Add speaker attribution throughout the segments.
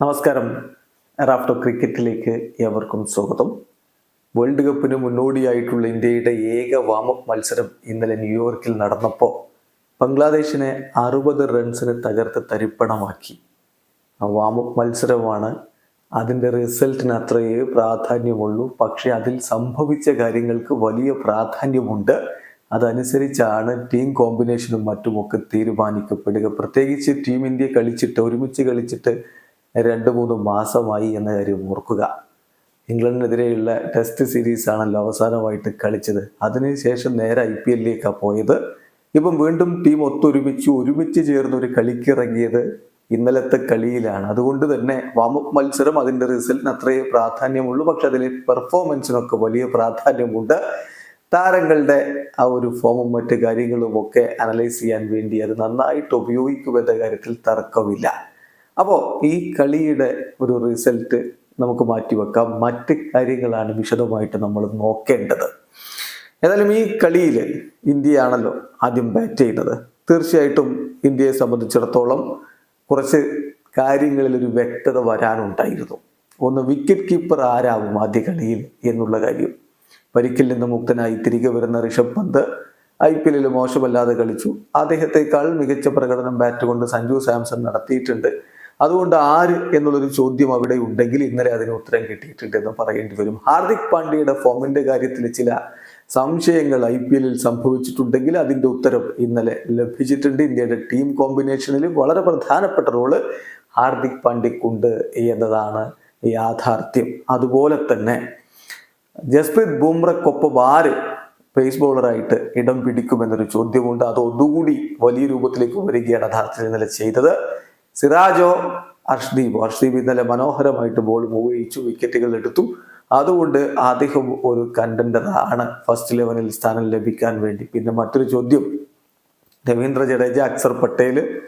Speaker 1: നമസ്കാരം. റാഫ്റ്റോ ക്രിക്കറ്റിലേക്ക് ഏവർക്കും സ്വാഗതം. വേൾഡ് കപ്പിന് മുന്നോടിയായിട്ടുള്ള ഇന്ത്യയുടെ ഏക വാമപ്പ് മത്സരം ഇന്നലെ ന്യൂയോർക്കിൽ നടന്നപ്പോൾ ബംഗ്ലാദേശിനെ അറുപത് റൺസിന് തകർത്ത് തരിപ്പണമാക്കി. ആ വാമപ്പ് മത്സരമാണ്. അതിന്റെ റിസൾട്ടിന് അത്രയേ പ്രാധാന്യമുള്ളൂ. പക്ഷേ അതിൽ സംഭവിച്ച കാര്യങ്ങൾക്ക് വലിയ പ്രാധാന്യമുണ്ട്. അതനുസരിച്ചാണ് ടീം കോമ്പിനേഷനും മറ്റുമൊക്കെ തീരുമാനിക്കപ്പെടുക. പ്രത്യേകിച്ച് ടീം ഇന്ത്യ കളിച്ചിട്ട് ഒരുമിച്ച് കളിച്ചിട്ട് രണ്ട് മൂന്ന് മാസമായി എന്ന കാര്യം ഓർക്കുക. ഇംഗ്ലണ്ടിനെതിരെയുള്ള ടെസ്റ്റ് സീരീസ് ആണല്ലോ അവസാനമായിട്ട് കളിച്ചത്. അതിനുശേഷം നേരെ ഐ പി എല്ലിലേക്കാണ് പോയത്. ഇപ്പം വീണ്ടും ടീം ഒത്തൊരുമിച്ച് ഒരുമിച്ച് ചേർന്ന് ഒരു കളിക്കിറങ്ങിയത് ഇന്നലത്തെ കളിയിലാണ്. അതുകൊണ്ട് തന്നെ വാമപ്പ് മത്സരം അതിന്റെ റിസൾട്ടിന് അത്രയേ പ്രാധാന്യമുള്ളൂ. പക്ഷെ അതിലെ പെർഫോമൻസിനൊക്കെ വലിയ പ്രാധാന്യമുണ്ട്. താരങ്ങളുടെ ആ ഒരു ഫോമും മറ്റ് കാര്യങ്ങളും ഒക്കെ അനലൈസ് ചെയ്യാൻ വേണ്ടി അത് നന്നായിട്ട് ഉപയോഗിക്കുമെന്ന കാര്യത്തിൽ തർക്കമില്ല. അപ്പോൾ ഈ കളിയുടെ ഒരു റിസൾട്ട് നമുക്ക് മാറ്റിവെക്കാം. മറ്റ് കാര്യങ്ങളാണ് വിശദമായിട്ട് നമ്മൾ നോക്കേണ്ടത്. ഏതായാലും ഈ കളിയിൽ ഇന്ത്യയാണല്ലോ ആദ്യം ബാറ്റ് ചെയ്യുന്നത്. തീർച്ചയായിട്ടും ഇന്ത്യയെ സംബന്ധിച്ചിടത്തോളം കുറച്ച് കാര്യങ്ങളിൽ ഒരു വ്യക്തത വരാനുണ്ടായിരുന്നു. ഒന്ന് വിക്കറ്റ് കീപ്പർ ആരാവും ആദ്യ കളിയിൽ എന്നുള്ള കാര്യം. പരിക്കിൽ നിന്ന് മുക്തനായി തിരികെ വരുന്ന ഋഷഭ് പന്ത് ഐ പി എല്ലിൽ മോശമല്ലാതെ കളിച്ചു. അദ്ദേഹത്തെക്കാൾ മികച്ച പ്രകടനം ബാറ്റ് കൊണ്ട് സഞ്ജു സാംസൺ നടത്തിയിട്ടുണ്ട്. അതുകൊണ്ട് ആര് എന്നുള്ളൊരു ചോദ്യം അവിടെ ഉണ്ടെങ്കിൽ ഇന്നലെ അതിന് ഉത്തരം കിട്ടിയിട്ടുണ്ട് എന്ന് പറയേണ്ടി വരും. ഹാർദിക് പാണ്ഡ്യയുടെ ഫോമിന്റെ കാര്യത്തിൽ ചില സംശയങ്ങൾ ഐ പി എല്ലിൽ സംഭവിച്ചിട്ടുണ്ടെങ്കിൽ അതിന്റെ ഉത്തരം ഇന്നലെ ലഭിച്ചിട്ടുണ്ട്. ഇന്ത്യയുടെ ടീം കോമ്പിനേഷനിൽ വളരെ പ്രധാനപ്പെട്ട റോൾ ഹാർദിക് പാണ്ഡ്യക്കുണ്ട് എന്നതാണ് യാഥാർത്ഥ്യം. അതുപോലെ തന്നെ ജസ്പ്രീത് ബുംറക്കൊപ്പം ആര് പേസ് ബോളറായിട്ട് ഇടം പിടിക്കുമെന്നൊരു ചോദ്യമുണ്ട്. അത് ഒന്നുകൂടി വലിയ രൂപത്തിലേക്ക് വരികയാണ് യഥാർത്ഥത്തിൽ ഇന്നലെ ചെയ്തത്. സിറാജോ അർഷ്ദീപ്. അർഷ്ദീപ് ഇന്നലെ മനോഹരമായിട്ട് ബോൾ മൂവ് ചെയ്യിച്ചു വിക്കറ്റുകൾ എടുത്തു. അതുകൊണ്ട് അദ്ദേഹം ഒരു കണ്ടന്റർ ആണ്. ഫസ്റ്റ് ലെവനിൽ സ്ഥാനം ലഭിക്കാൻ വേണ്ടി. പിന്നെ മറ്റൊരു ചോദ്യം. Ravindra Jadeja Axar Patel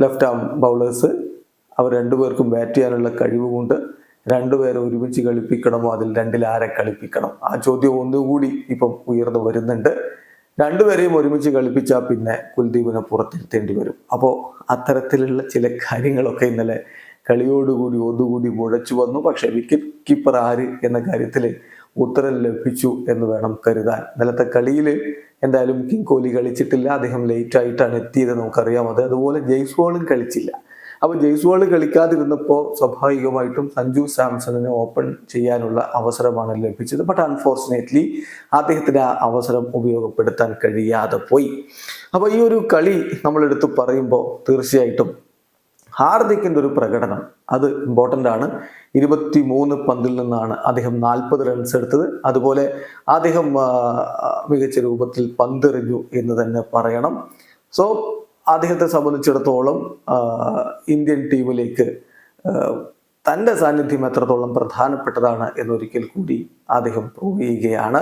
Speaker 1: left arm bowlers അവർ രണ്ടുപേർക്കും ബാറ്റ് ചെയ്യാനുള്ള കഴിവുകൊണ്ട് രണ്ടുപേരെ ഒരുമിച്ച് കളിപ്പിക്കണമോ? അതിൽ രണ്ടിൽ ആരെ കളിപ്പിക്കണം? ആ ചോദ്യം ഒന്നുകൂടി ഇപ്പം ഉയർന്നു വരുന്നുണ്ട്. രണ്ടുപേരെയും ഒരുമിച്ച് കളിപ്പിച്ചാൽ പിന്നെ കുൽദീപിനെ പുറത്തിരുത്തേണ്ടി വരും. അപ്പോൾ അത്തരത്തിലുള്ള ചില കാര്യങ്ങളൊക്കെ ഇന്നലെ കളിയോടുകൂടി ഒന്നുകൂടി മുഴച്ചു വന്നു. പക്ഷേ വിക്കറ്റ് കീപ്പർ ആര് എന്ന കാര്യത്തിൽ ഉത്തരം ലഭിച്ചു എന്ന് വേണം കരുതാൻ. ഇന്നലത്തെ കളിയിൽ എന്തായാലും കിങ് കോഹ്ലി കളിച്ചിട്ടില്ല. അദ്ദേഹം ലേറ്റ് ആയിട്ടാണ് എത്തിയത്. നമുക്കറിയാം അത്. അതുപോലെ ജയ്സ്വാളും കളിച്ചില്ല. അപ്പോൾ ജയ്സ്വാൾ കളിക്കാതിരുന്നപ്പോൾ സ്വാഭാവികമായിട്ടും സഞ്ജു സാംസണിനെ ഓപ്പൺ ചെയ്യാനുള്ള അവസരമാണ് ലഭിച്ചത്. ബട്ട് അൺഫോർച്ചുനേറ്റ്ലി അദ്ദേഹത്തിന് ആ അവസരം ഉപയോഗപ്പെടുത്താൻ കഴിയാതെ പോയി. അപ്പോൾ ഈ ഒരു കളി നമ്മളെടുത്ത് പറയുമ്പോൾ തീർച്ചയായിട്ടും ഹാർദിക്കിന്റെ ഒരു പ്രകടനം അത് ഇമ്പോർട്ടന്റ് ആണ്. ഇരുപത്തി മൂന്ന് പന്തിൽ നിന്നാണ് അദ്ദേഹം നാൽപ്പത് റൺസ് എടുത്തത്. അതുപോലെ അദ്ദേഹം മികച്ച രൂപത്തിൽ പന്തെറിഞ്ഞു എന്ന് തന്നെ പറയണം. സോ അദ്ദേഹത്തെ സംബന്ധിച്ചിടത്തോളം ഇന്ത്യൻ ടീമിലേക്ക് തന്റെ സാന്നിധ്യം എത്രത്തോളം പ്രധാനപ്പെട്ടതാണ് എന്നൊരിക്കൽ കൂടി അദ്ദേഹം പ്രൂവ് ചെയ്യുകയാണ്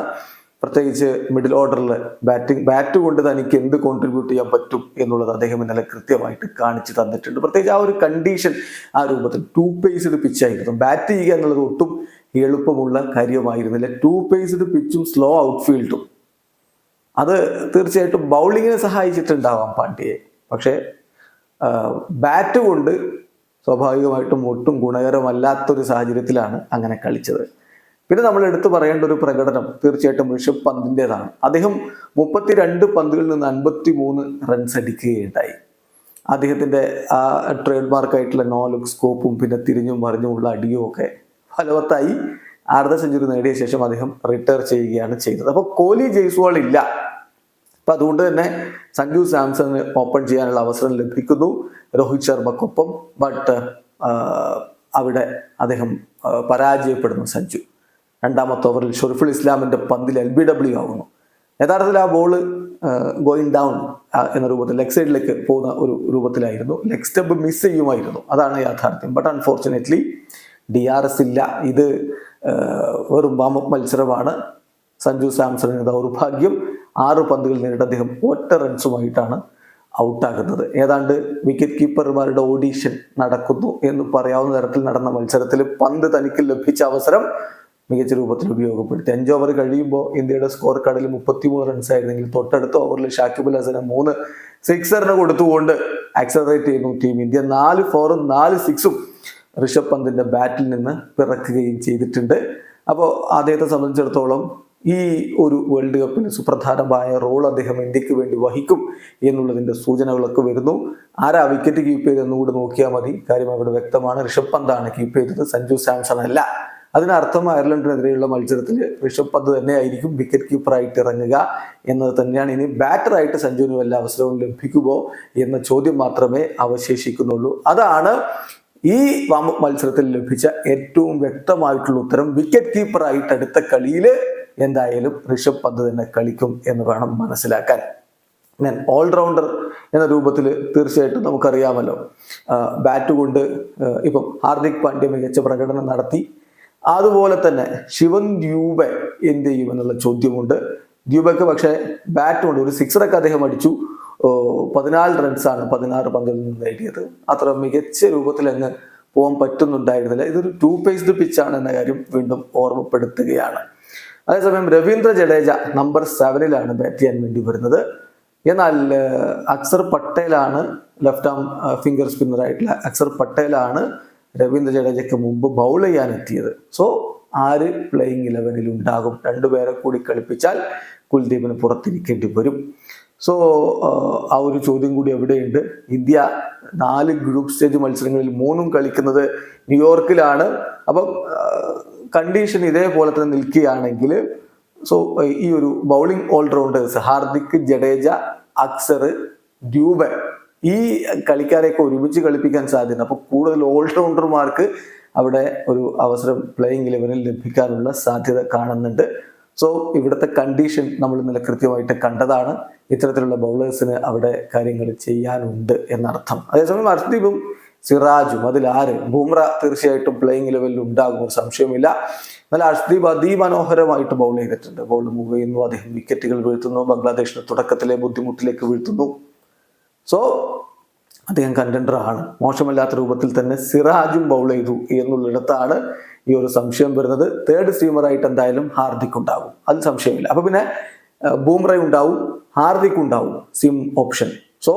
Speaker 1: പ്രത്യേകിച്ച് മിഡിൽ ഓർഡറിൽ ബാറ്റിംഗ് ബാറ്റ് കൊണ്ട് തനിക്ക് എന്ത് കോൺട്രിബ്യൂട്ട് ചെയ്യാൻ പറ്റും എന്നുള്ളത് അദ്ദേഹം ഇന്നലെ കൃത്യമായിട്ട് കാണിച്ചു തന്നിട്ടുണ്ട്. പ്രത്യേകിച്ച് ആ ഒരു കണ്ടീഷൻ ആ രൂപത്തിൽ ടു പേസ്ഡ് പിച്ചായിരുന്നു ബാറ്റ് ചെയ്യുക എന്നുള്ളത് ഒട്ടും എളുപ്പമുള്ള കാര്യമായിരുന്നില്ല. ടു പേസ്ഡ് പിച്ചും സ്ലോ ഔട്ട്ഫീൽഡും അത് തീർച്ചയായിട്ടും ബൗളിങ്ങിനെ സഹായിച്ചിട്ടുണ്ടാവാം പാണ്ഡ്യയെ. പക്ഷേ ബാറ്റ് കൊണ്ട് സ്വാഭാവികമായിട്ടും ഒട്ടും ഗുണകരമല്ലാത്തൊരു സാഹചര്യത്തിലാണ് അങ്ങനെ കളിച്ചത്. പിന്നെ നമ്മൾ എടുത്തു പറയേണ്ട ഒരു പ്രകടനം തീർച്ചയായിട്ടും ഋഷഭ് പന്തിന്റെതാണ് അദ്ദേഹം മുപ്പത്തിരണ്ട് പന്തുകളിൽ നിന്ന് അൻപത്തി മൂന്ന് റൺസ് അടിക്കുകയുണ്ടായി. അദ്ദേഹത്തിന്റെ ആ ട്രേഡ് മാർക്കായിട്ടുള്ള നോ ലുക്ക് സ്കോപ്പും പിന്നെ തിരിഞ്ഞും മറിഞ്ഞുമുള്ള അടിയും ഒക്കെ ഫലവത്തായി അർദ്ധ സെഞ്ചുറി നേടിയ ശേഷം അദ്ദേഹം റിട്ടയർ ചെയ്യുകയാണ് ചെയ്തത്. അപ്പോൾ കോഹ്ലി ജയ്സ്വാൾ ഇല്ല. അപ്പൊ അതുകൊണ്ട് തന്നെ സഞ്ജു സാംസണിന് ഓപ്പൺ ചെയ്യാനുള്ള അവസരം ലഭിക്കുന്നു. രോഹിത് ശർമ്മക്കൊപ്പം. ബട്ട് അവിടെ അദ്ദേഹം പരാജയപ്പെടുന്നു സഞ്ജു. രണ്ടാമത്തെ ഓവറിൽ ഷൊറിഫുൾ ഇസ്ലാമിന്റെ പന്തിൽ എൽ ബി ഡബ്ല്യു ആവുന്നു യഥാർത്ഥത്തിൽ ആ ബോൾ ഗോയിങ് ഡൗൺ എന്ന രൂപത്തിൽ ലെഗ് സൈഡിലേക്ക് പോകുന്ന ഒരു രൂപത്തിലായിരുന്നു. ലെഗ് സ്റ്റെപ്പ് മിസ് ചെയ്യുമായിരുന്നു. അതാണ് യാഥാർത്ഥ്യം. But unfortunately D R S ഇല്ല. ഇത് വെറും വാമപ്പ് മത്സരമാണ്. സഞ്ജു സാംസണിന് ദൗർഭാഗ്യം. ആറ് പന്തുകൾ നേരിട്ട് അദ്ദേഹം ഒറ്റ റൺസുമായിട്ടാണ് ഔട്ടാകുന്നത് ഏതാണ്ട് വിക്കറ്റ് കീപ്പർമാരുടെ ഓഡീഷൻ നടക്കുന്നു എന്ന് പറയാവുന്ന തരത്തിൽ നടന്ന മത്സരത്തിൽ പന്ത് തനിക്ക് ലഭിച്ച അവസരം മികച്ച രൂപത്തിൽ ഉപയോഗപ്പെടുത്തി. അഞ്ച് ഓവർ കഴിയുമ്പോൾ ഇന്ത്യയുടെ സ്കോർ കാർഡിൽ മുപ്പത്തിമൂന്ന് റൺസ് ആയിരുന്നെങ്കിൽ തൊട്ടടുത്ത ഓവറിൽ ഷാക്കിബുൽ ഹസന മൂന്ന് സിക്സറിന് കൊടുത്തുകൊണ്ട് ആക്സലറേറ്റ് ചെയ്യുന്നു ടീം ഇന്ത്യ. നാല് ഫോറും നാല് സിക്സും ഋഷഭ് പന്തിന്റെ ബാറ്റിൽ നിന്ന് പിറക്കുകയും ചെയ്തിട്ടുണ്ട്. അപ്പോൾ അദ്ദേഹത്തെ സംബന്ധിച്ചിടത്തോളം ഈ ഒരു വേൾഡ് കപ്പിന് സുപ്രധാനമായ റോൾ അദ്ദേഹം ഇന്ത്യയ്ക്ക് വേണ്ടി വഹിക്കും എന്നുള്ളതിന്റെ സൂചനകളൊക്കെ വരുന്നു. ആരാ വിക്കറ്റ് കീപ്പ് ചെയ്തെന്ന് കൂടെ നോക്കിയാൽ മതി. കാര്യം അവിടെ വ്യക്തമാണ്. ഋഷഭ് പന്താണ് കീപ്പ് ചെയ്തത്. സഞ്ജു സാംസൺ അല്ല. അതിനർത്ഥം അയർലൻഡിനെതിരെയുള്ള മത്സരത്തിൽ ഋഷഭ് പന്ത് തന്നെയായിരിക്കും വിക്കറ്റ് കീപ്പറായിട്ട് ഇറങ്ങുക എന്നത് തന്നെയാണ്. ഇനി ബാറ്ററായിട്ട് സഞ്ജുവിന് വല്ല അവസരവും ലഭിക്കുമോ എന്ന ചോദ്യം മാത്രമേ അവശേഷിക്കുന്നുള്ളൂ. അതാണ് ഈ മത്സരത്തിൽ ലഭിച്ച ഏറ്റവും വ്യക്തമായിട്ടുള്ള ഉത്തരം. വിക്കറ്റ് കീപ്പറായിട്ട് അടുത്ത കളിയിൽ എന്തായാലും ഋഷഭ് പന്ത് തന്നെ കളിക്കും എന്ന് വേണം മനസ്സിലാക്കാൻ. ഞാൻ ഓൾറൗണ്ടർ എന്ന രൂപത്തിൽ തീർച്ചയായിട്ടും നമുക്കറിയാമല്ലോ. ബാറ്റ് കൊണ്ട് ഇപ്പം ഹാർദിക് പാണ്ഡ്യ മികച്ച പ്രകടനം നടത്തി. അതുപോലെ തന്നെ ശിവൻ ദ്യൂബെ എന്ത് ചെയ്യും എന്നുള്ള ചോദ്യമുണ്ട്. ദ്യൂബയ്ക്ക് പക്ഷേ ബാറ്റ് കൊണ്ട് ഒരു സിക്സറൊക്കെ അദ്ദേഹം അടിച്ചു. പതിനാല് റൺസാണ് പതിനാറ് പന്തിൽ നിന്ന് നേടിയത്. അത്ര മികച്ച രൂപത്തിൽ അങ്ങ് പോകാൻ പറ്റുന്നുണ്ടായിരുന്നില്ല. ഇതൊരു ടു പേസ്ഡ് പിച്ചാണ് എന്ന കാര്യം വീണ്ടും ഓർമ്മപ്പെടുത്തുകയാണ്. അതേസമയം രവീന്ദ്ര ജഡേജ നമ്പർ സെവനിലാണ് ബാറ്റ് ചെയ്യാൻ വേണ്ടി വരുന്നത്. എന്നാൽ അക്സർ പട്ടേലാണ് ലെഫ്റ്റ് ആം ഫിംഗർ സ്പിന്നറായിട്ടുള്ള അക്സർ പട്ടേലാണ് രവീന്ദ്ര ജഡേജയ്ക്ക് മുമ്പ് ബൗൾ ചെയ്യാൻ എത്തിയത്. സോ ആര് പ്ലേയിങ് ഇലവനിൽ ഉണ്ടാകും? രണ്ടുപേരെ കൂടി കളിപ്പിച്ചാൽ കുൽദീപിന് പുറത്തിരിക്കേണ്ടി വരും. സോ ആ ഒരു ചോദ്യം കൂടി എവിടെയുണ്ട്? ഇന്ത്യ നാല് ഗ്രൂപ്പ് സ്റ്റേജ് മത്സരങ്ങളിൽ മൂന്നും കളിക്കുന്നത് ന്യൂയോർക്കിലാണ്. അപ്പം കണ്ടീഷൻ ഇതേപോലെ തന്നെ നിൽക്കുകയാണെങ്കിൽ സോ ഈ ഒരു ബൗളിംഗ് ഓൾറൗണ്ടേഴ്സ് ഹാർദിക് ജഡേജ അക്സർ ഡ്യൂബൻ ഈ കളിക്കാരെയൊക്കെ ഒരുമിച്ച് കളിപ്പിക്കാൻ സാധ്യത അപ്പോൾ കൂടുതൽ ഓൾറൗണ്ടർമാർക്ക് അവിടെ ഒരു അവസരം പ്ലേയിങ് ഇലവനിൽ ലഭിക്കാനുള്ള സാധ്യത കാണുന്നുണ്ട്. സോ ഇവിടുത്തെ കണ്ടീഷൻ നമ്മൾ ഇന്നലെ കൃത്യമായിട്ട് കണ്ടതാണ്. ഇത്തരത്തിലുള്ള ബൗളേഴ്സിന് അവിടെ കാര്യങ്ങൾ ചെയ്യാനുണ്ട് എന്നർത്ഥം. അതേസമയം ഹർഷ്ദീപും സിറാജും അതിൽ ആര്? ബുംറ തീർച്ചയായിട്ടും പ്ലേയിങ് ലെവലിൽ ഉണ്ടാകും ഒരു സംശയമില്ല എന്നാൽ അഷ്ദീപ് അതിമനോഹരമായിട്ട് ബൗൾ ചെയ്തിട്ടുണ്ട്. ബോൾ മൂവ് ചെയ്യുന്നു അദ്ദേഹം വിക്കറ്റുകൾ വീഴ്ത്തുന്നു ബംഗ്ലാദേശിന് തുടക്കത്തിലെ ബുദ്ധിമുട്ടിലേക്ക് വീഴ്ത്തുന്നു. സോ അദ്ദേഹം കണ്ടൻഡർ ആണ്. മോശമല്ലാത്ത രൂപത്തിൽ തന്നെ സിറാജും ബൗൾ ചെയ്തു എന്നുള്ളിടത്താണ് ഈ ഒരു സംശയം വരുന്നത്. തേർഡ് സ്റ്റീമറായിട്ട് എന്തായാലും ഹാർദിക് ഉണ്ടാവും അത് സംശയമില്ല. അപ്പൊ പിന്നെ ബൂംറ ഉണ്ടാവും ഹാർദിക് ഉണ്ടാവും seam option so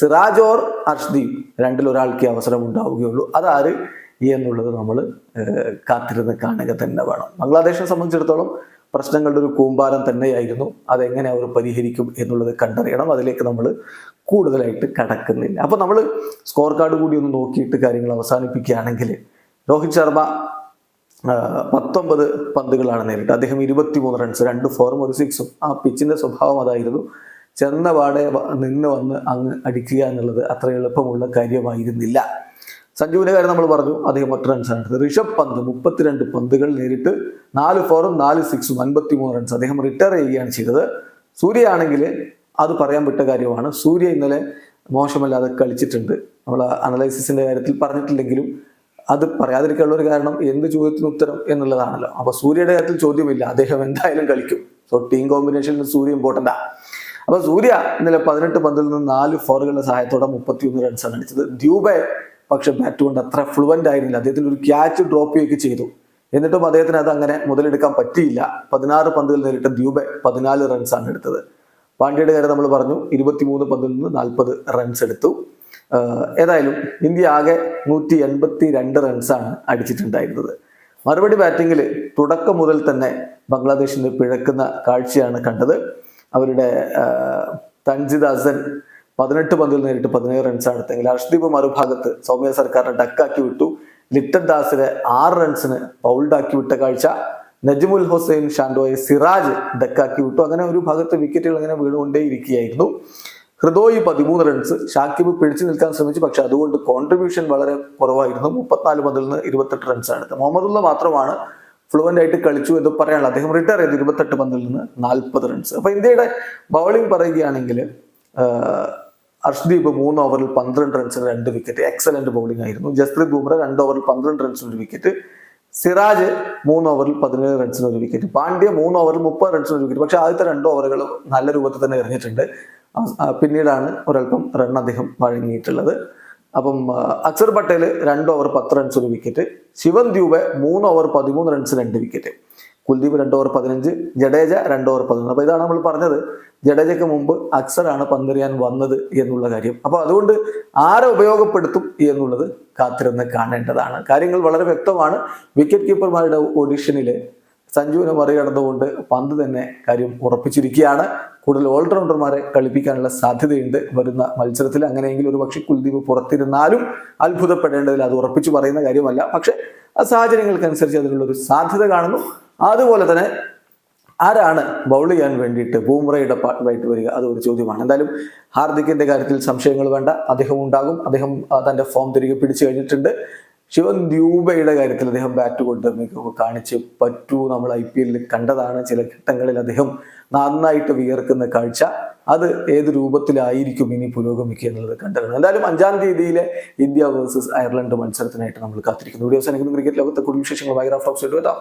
Speaker 1: Siraj or Arshdeep രണ്ടിൽ ഒരാൾക്ക് അവസരം ഉണ്ടാവുകയുള്ളൂ അതാര് എന്നുള്ളത് നമ്മൾ കാത്തിരുന്ന് കാണുക തന്നെ വേണം. ബംഗ്ലാദേശിനെ സംബന്ധിച്ചിടത്തോളം പ്രശ്നങ്ങളുടെ ഒരു കൂമ്പാരം തന്നെയായിരുന്നു. അതെങ്ങനെ അവർ പരിഹരിക്കും എന്നുള്ളത് കണ്ടറിയണം. അതിലേക്ക് നമ്മൾ കൂടുതലായിട്ട് കടക്കുന്നില്ല. അപ്പോൾ നമ്മൾ സ്കോർ കാർഡ് കൂടി ഒന്ന് നോക്കിയിട്ട് കാര്യങ്ങൾ അവസാനിപ്പിക്കുകയാണെങ്കിൽ രോഹിത് ശർമ്മ പത്തൊമ്പത് പന്തുകളാണ് നേരിട്ട് അദ്ദേഹം ഇരുപത്തിമൂന്ന് റൺസ് രണ്ട് ഫോറും ഒരു സിക്സും ആ പിച്ചിന്റെ സ്വഭാവം അതായിരുന്നു. ചെന്ന പാടെ നിന്ന് വന്ന് അങ്ങ് അടിക്കുക എന്നുള്ളത് അത്ര എളുപ്പമുള്ള കാര്യമായിരുന്നില്ല. സഞ്ജുവിന്റെ കാര്യം നമ്മൾ പറഞ്ഞു അദ്ദേഹം ഒറ്റ റൺസാണ് എടുത്തത്. ഋഷഭ് പന്ത് മുപ്പത്തിരണ്ട് പന്തുകൾ നേരിട്ട് നാല് ഫോറും നാല് സിക്സും അൻപത്തി മൂന്ന് റൺസ് അദ്ദേഹം റിട്ടയർ ചെയ്യുകയാണ് ചെയ്തത്. സൂര്യ ആണെങ്കിൽ അത് പറയാൻ വിട്ട കാര്യമാണ്. സൂര്യ ഇന്നലെ മോശമല്ലാതെ കളിച്ചിട്ടുണ്ട്. നമ്മൾ അനലൈസിന്റെ കാര്യത്തിൽ പറഞ്ഞിട്ടില്ലെങ്കിലും അത് പറയാതിരിക്കാനുള്ള ഒരു കാരണം എന്ത് ചോദ്യത്തിന് ഉത്തരം എന്നുള്ളതാണല്ലോ. അപ്പൊ സൂര്യയുടെ കാര്യത്തിൽ ചോദ്യമില്ല. അദ്ദേഹം എന്തായാലും കളിക്കും. സോ ടീം കോമ്പിനേഷനിൽ സൂര്യ ഇമ്പോർട്ടന്റ് അപ്പൊ സൂര്യ ഇന്നലെ പതിനെട്ട് പന്തിൽ നിന്ന് നാല് ഫോറുകളുടെ സഹായത്തോടെ മുപ്പത്തിയൊന്ന് റൺസാണ് അടിച്ചത്. ദ്യൂബെ പക്ഷെ ബാറ്റ് കൊണ്ട് അത്ര ഫ്ലുവന്റ് ആയിരുന്നില്ല. അദ്ദേഹത്തിന് ഒരു ക്യാച്ച് ഡ്രോപ്പ് ചെയ്യുകയൊക്കെ ചെയ്തു. എന്നിട്ടും അദ്ദേഹത്തിന് അത് അങ്ങനെ മുതലെടുക്കാൻ പറ്റിയില്ല. പതിനാറ് പന്തുകൾ നേരിട്ട് ദ്യൂബെ പതിനാല് റൺസാണ് എടുത്തത്. പാണ്ഡ്യയുടെ കാര്യം നമ്മൾ പറഞ്ഞു. ഇരുപത്തിമൂന്ന് പന്തിൽ നിന്ന് നാൽപ്പത് റൺസ് എടുത്തു. ഏതായാലും ഇന്ത്യ ആകെ നൂറ്റി എൺപത്തി രണ്ട് റൺസാണ് അടിച്ചിട്ടുണ്ടായിരുന്നത്. മറുപടി ബാറ്റിങ്ങിൽ തുടക്കം മുതൽ തന്നെ ബംഗ്ലാദേശിന് പിഴക്കുന്ന കാഴ്ചയാണ് കണ്ടത്. അവരുടെ തൻജിദ് അസൻ പതിനെട്ട് പന്തിൽ നേരിട്ട് പതിനേഴ് റൺസാണ് എടുത്തെങ്കിൽ ഹർഷ്ദീപ് മറുഭാഗത്ത് സൗമ്യ സർക്കാരിനെ ഡക്കാക്കി വിട്ടു. ലിറ്റൻ ദാസിനെ ആറ് റൺസിന് ബൗൾഡാക്കി വിട്ട കാഴ്ച. നജ്മുൽ ഹുസൈൻ ഷാൻഡോയെ സിറാജ് ഡക്കാക്കി വിട്ടു. അങ്ങനെ ഒരു ഭാഗത്ത് വിക്കറ്റുകൾ അങ്ങനെ വീണുകൊണ്ടേയിരിക്കുകയായിരുന്നു. ഹൃദോയി പതിമൂന്ന് റൺസ് ഷാക്കിബ് പിടിച്ചു നിൽക്കാൻ ശ്രമിച്ചു. പക്ഷെ അതുകൊണ്ട് കോൺട്രിബ്യൂഷൻ വളരെ കുറവായിരുന്നു. മുപ്പത്തിനാല് പന്തിൽ നിന്ന് ഇരുപത്തെട്ട് റൺസാണ് എടുത്തത്. മുഹമ്മദുള്ള മാത്രമാണ് ഫ്ലുവന്റ് ആയിട്ട് കളിച്ചു എന്ന് പറയാനുള്ള അദ്ദേഹം റിട്ടയർ ചെയ്തു ഇരുപത്തെട്ട് പന്തിൽ നിന്ന് നാൽപ്പത് റൺസ് അപ്പൊ ഇന്ത്യയുടെ ബൗളിംഗ് പറയുകയാണെങ്കിൽ അർഷ്ദീപ് മൂന്ന് ഓവറിൽ പന്ത്രണ്ട് റൺസിന് രണ്ട് വിക്കറ്റ് എക്സലന്റ് ബൗളിംഗ് ആയിരുന്നു. ജസ്പ്രീത് ബുംറ രണ്ട് ഓവറിൽ പന്ത്രണ്ട് റൺസിന് ഒരു വിക്കറ്റ് സിറാജ് മൂന്ന് ഓവറിൽ പതിനേഴ് റൺസിന് ഒരു വിക്കറ്റ് പാണ്ഡ്യ മൂന്ന് ഓവറിൽ മുപ്പത് റൺസിന് ഒരു വിക്കറ്റ് പക്ഷെ ആദ്യത്തെ രണ്ട് ഓവറുകൾ നല്ല രൂപത്തിൽ തന്നെ എറിഞ്ഞിട്ടുണ്ട്. പിന്നീടാണ് ഒരൽപ്പം റൺ അദ്ദേഹം വഴങ്ങിയിട്ടുള്ളത്. അപ്പം അക്സർ പട്ടേൽ രണ്ട് ഓവർ പത്ത് റൺസ് ഒരു വിക്കറ്റ് ശിവൻ ദ്യൂബെ മൂന്ന് ഓവർ പതിമൂന്ന് റൺസ് രണ്ട് വിക്കറ്റ് കുൽദീപ് രണ്ട് ഓവർ പതിനഞ്ച് ജഡേജ രണ്ട് ഓവർ പതിനൊന്ന്. അപ്പോൾ ഇതാണ് നമ്മൾ പറഞ്ഞത് ജഡേജയ്ക്ക് മുമ്പ് അക്സറാണ് പന്തെറിയാൻ വന്നത് എന്നുള്ള കാര്യം. അപ്പോൾ അതുകൊണ്ട് ആരെ ഉപയോഗപ്പെടുത്തും എന്നുള്ളത് കാത്തിരുന്ന് കാണേണ്ടതാണ്. കാര്യങ്ങൾ വളരെ വ്യക്തമാണ്. വിക്കറ്റ് കീപ്പർമാരുടെ ഓഡിഷനിൽ സഞ്ജുവിനെ മറികടന്നുകൊണ്ട് പന്ത് തന്നെ കാര്യം ഉറപ്പിച്ചിരിക്കുകയാണ്. കൂടുതൽ ഓൾറൗണ്ടർമാരെ കളിപ്പിക്കാനുള്ള സാധ്യതയുണ്ട്. വരുന്ന മത്സരത്തിൽ അങ്ങനെയെങ്കിൽ ഒരു പക്ഷേ കുൽദീപ് പുറത്തിരുന്നാലും അത്ഭുതപ്പെടേണ്ടതിൽ അത് ഉറപ്പിച്ചു പറയുന്ന കാര്യമല്ല. പക്ഷേ ആ സാഹചര്യങ്ങൾക്കനുസരിച്ച് അതിനുള്ള ഒരു സാധ്യത കാണുന്നു. അതുപോലെ തന്നെ ആരാണ് ബൗൾ ചെയ്യാൻ വേണ്ടിയിട്ട് ബൂംറയുടെ പാട്ടുമായിട്ട് വരിക? അത് ഒരു ചോദ്യമാണ്. എന്തായാലും ഹാർദിക്കിന്റെ കാര്യത്തിൽ സംശയങ്ങൾ വേണ്ട. അദ്ദേഹം ഉണ്ടാകും. അദ്ദേഹം തന്റെ ഫോം തിരികെ പിടിച്ചു കഴിഞ്ഞിട്ടുണ്ട്. ശിവൻ ദ്യൂബയുടെ കാര്യത്തിൽ അദ്ദേഹം ബാറ്റ് കൊണ്ട് മികവ് കാണിച്ച് പറ്റൂ നമ്മൾ ഐ പി എല്ലിൽ കണ്ടതാണ് ചില ഘട്ടങ്ങളിൽ അദ്ദേഹം നന്നായിട്ട് വിയർക്കുന്ന കാഴ്ച. അത് ഏത് രൂപത്തിലായിരിക്കും ഇനി പുരോഗമിക്കുക എന്നുള്ളത് കണ്ടതാണ് എന്തായാലും അഞ്ചാം തീയതിയിലെ ഇന്ത്യ വേഴ്സസ് അയർലൻഡ് മത്സരത്തിനായിട്ട് നമ്മൾ കാത്തിരിക്കുന്നു. വീഡിയോ ദിവസം ക്രിക്കറ്റ് ലോകത്തെ കൂടുതൽ വിശേഷങ്ങൾ വൈഗ്രാഫ് ടോക്സ് എത്താം.